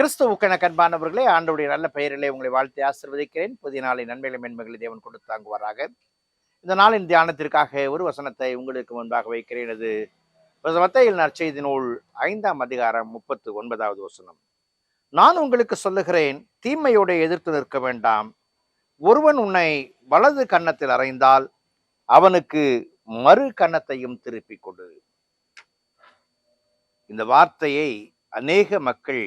கிறிஸ்துவுக்கென கண்பானவர்களே ஆண்டவுடைய நல்ல பெயரிலே உங்களை வாழ்த்தி ஆசிர்வதிக்கிறேன். புதிய நாளை நன்மைகளை மென்மைகளை தேவன் கொடுத்து தாங்குவாராக. இந்த நாளின் தியானத்திற்காக ஒரு வசனத்தை உங்களுக்கு முன்பாக வைக்கிறேன். அது மத்தையில் நற்செய்தி நூல் ஐந்தாம் அதிகாரம் முப்பத்து ஒன்பதாவது வசனம். நான் உங்களுக்கு சொல்லுகிறேன் தீமையோட எதிர்த்து நிற்க வேண்டாம். ஒருவன் உன்னை வலது கன்னத்தில் அறைந்தால் அவனுக்கு மறு கன்னத்தையும் திருப்பிக் கொடு. இந்த வார்த்தையை அநேக மக்கள்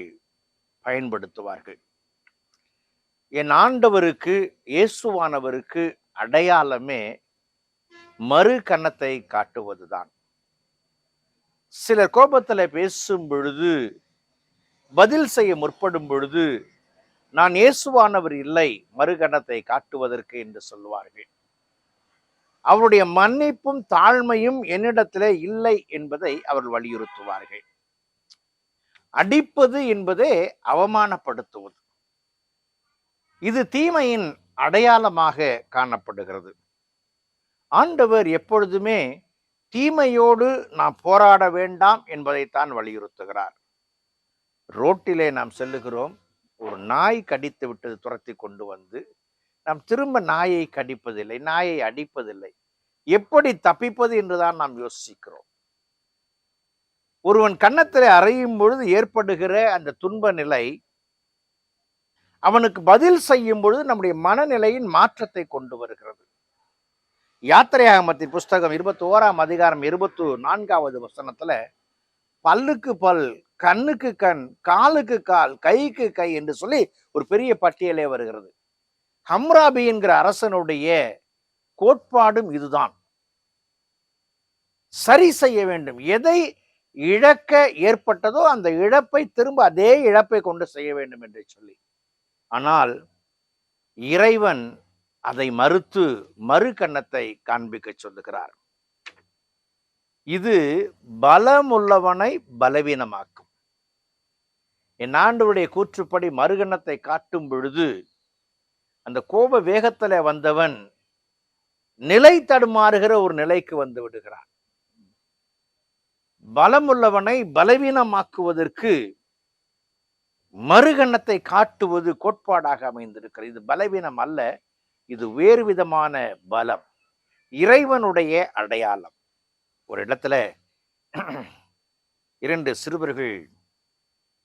பயன்படுத்துவார்கள். என் ஆண்டவருக்கு இயேசுவானவருக்கு அடையாளமே மறு கன்னத்தை காட்டுவதுதான். சிலர் கோபத்தில் பேசும் பொழுது பதில் செய்ய முற்படும் பொழுது நான் இயேசுவானவர் இல்லை மறுகணத்தை காட்டுவதற்கு என்று சொல்வார்கள் அவருடைய மன்னிப்பும் தாழ்மையும் என்னிடத்திலே இல்லை என்பதை அவர்கள் வலியுறுத்துவார்கள். அடிப்பது என்பதே அவமானப்படுத்துவது. இது தீமையின் அடையாளமாக காணப்படுகிறது. ஆண்டவர் எப்பொழுதுமே தீமையோடு நாம் போராட வேண்டாம் என்பதைத்தான் வலியுறுத்துகிறார். ரோட்டிலே நாம் செல்லுகிறோம். ஒரு நாய் கடித்து விட்டது துரத்தி கொண்டு வந்து நாம் திரும்ப நாயை கடிப்பதில்லை நாயை அடிப்பதில்லை. எப்படி தப்பிப்பது என்றுதான் நாம் யோசிக்கிறோம். ஒருவன் கன்னத்திலே அறையும் பொழுது ஏற்படுகிற அந்த துன்ப நிலை அவனுக்கு பதில் செய்யும் பொழுது நம்முடைய மனநிலையின் மாற்றத்தை கொண்டு வருகிறது. யாத்திரையாகமத்தின் புஸ்தகம் இருபத்தி ஓராம் அதிகாரம் இருபத்தி நான்காவது வசனத்துல பல்லுக்கு பல் கண்ணுக்கு கண் காலுக்கு கால் கைக்கு கை என்று சொல்லி ஒரு பெரிய பட்டியலே வருகிறது. ஹம்ராபி என்கிற அரசனுடைய கோட்பாடும் இதுதான். சரி செய்ய வேண்டும். எதை இழக்க ஏற்பட்டதோ அந்த இழப்பை திரும்ப அதே இழப்பை கொண்டு செய்ய வேண்டும் என்று சொல்லி. ஆனால் இறைவன் அதை மறுத்து மறு கன்னத்தை காண்பிக்க சொல்லுகிறார். இது பலமுள்ளவனை பலவீனமாக்கும். என் ஆண்டவருடைய கூற்றுப்படி மறுகணத்தை காட்டும் பொழுது அந்த கோப வேகத்துல வந்தவன் நிலை தடுமாறுகிற ஒரு நிலைக்கு வந்து விடுகிறான். பலமுள்ளவனை பலவீனமாக்குவதற்கு மறுகணத்தை காட்டுவது கோட்பாடாக அமைந்திருக்கிறது. இது பலவீனம் அல்ல இது வேறு விதமான பலம். இறைவனுடைய அடையாளம். ஒரு இடத்துல இரண்டு சிறுவர்கள்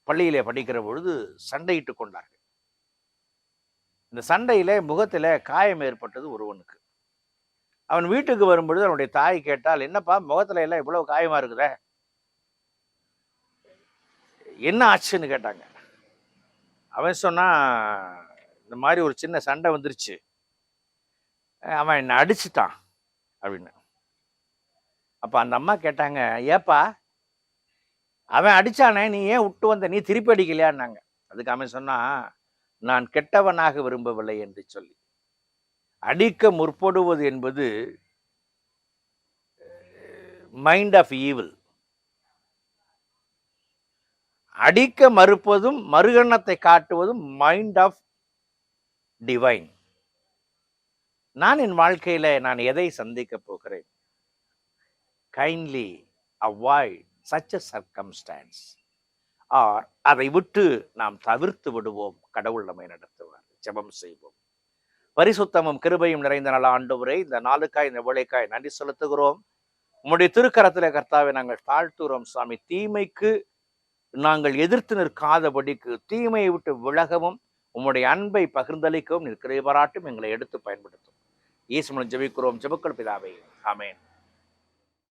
பள்ளியிலே படிக்கிற பொழுது சண்டையிட்டு கொண்டார்கள். இந்த சண்டையில முகத்துல காயம் ஏற்பட்டது ஒருவனுக்கு. அவன் வீட்டுக்கு வரும்பொழுது அவனுடைய தாய் கேட்டால் என்னப்பா முகத்துல எல்லாம் இவ்வளவு காயமா இருக்குதே? என்ன ஆச்சுன்னு கேட்டாங்க. அவன் சொன்னான் இந்த மாதிரி ஒரு சின்ன சண்டை வந்துருச்சு. அவன் என்னை அடிச்சிட்டான் அப்படின்னு. அப்போ அந்த அம்மா கேட்டாங்க ஏப்பா அவன் அடித்தானே நீ ஏன் விட்டு வந்த? நீ திருப்பி அடிக்கலையான்னாங்க. அதுக்கு அவன் சொன்னான் நான் கெட்டவனாக விரும்பவில்லை என்று சொல்லி. அடிக்க முற்படுவது என்பது மைண்ட் ஆஃப் ஈவில் அடிக்க மறுப்பதும் மறுகண்ணத்தை காட்டுவதும் மைண்ட் ஆஃப் டிவைன் நான் என் வாழ்க்கையில் நான் எதை சந்திக்க போகிறேன்? Kindly avoid such a circumstance or அதை விட்டு நாம் தவிர்த்து விடுவோம் கடவுள் நம்மை நடத்துவார் ஜெபம் செய்வோம். பரிசுத்தமும் கிருபையும் நிறைந்த நல்ல ஆண்டவரே இந்த நாளுக்காய் இந்த வேலைக்காய் நன்றி செலுத்துகிறோம். உம்முடைய திருக்கரத்தில் கர்த்தாவை நாங்கள் தாழ்த்துகிறோம் சுவாமி. தீமைக்கு நாங்கள் எதிர்த்து நிற்காதபடிக்கு தீமையை விட்டு விலகவும் உம்முடைய அன்பை பகிர்ந்தளிக்கவும் நிற்கிற பாராட்டும் எங்களை எடுத்து பயன்படுத்தும். இயேசுமன் ஜபிக்கிறோம். ஜபுக்கள் பிதாவை. ஆமேன்.